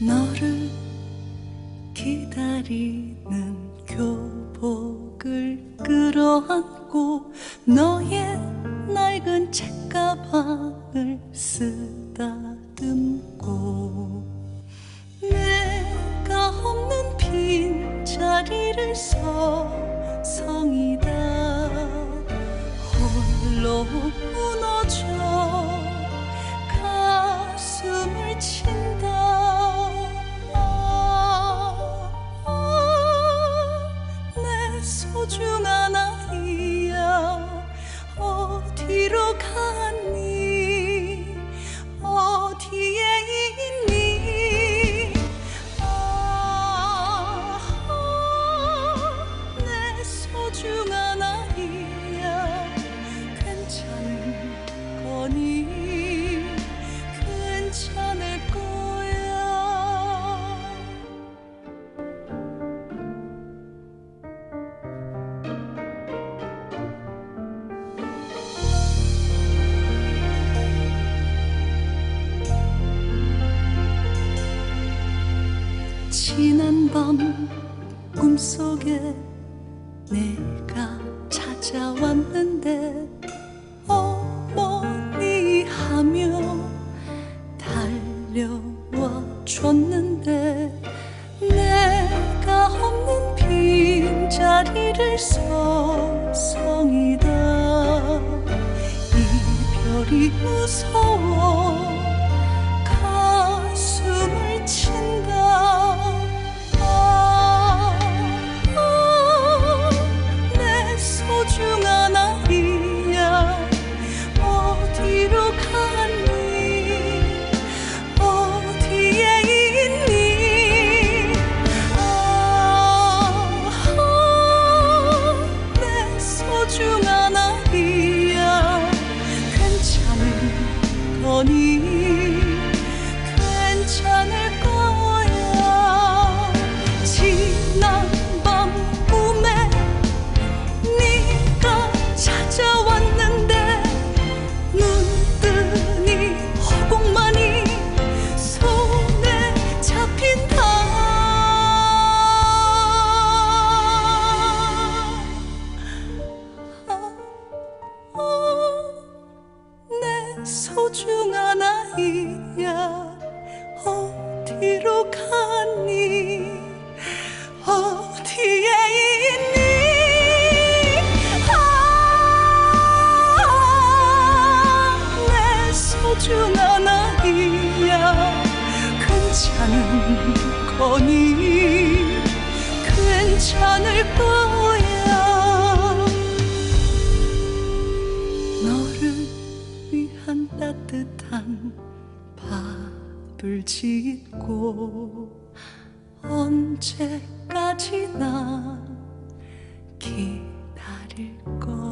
너를 기다리는 교복을 끌어안고 너의 낡은 책가방을 쓰다듬고 내가 없는 빈자리를 서성이다. 홀로 지난 밤 꿈속에 내가 찾아왔는데 어머니 하며 달려와 줬는데 내가 없는 빈자리를 서성 보니 괜찮을 거야. 너를 위한 따뜻한 밥을 짓고 언제까지나 기다릴 거야?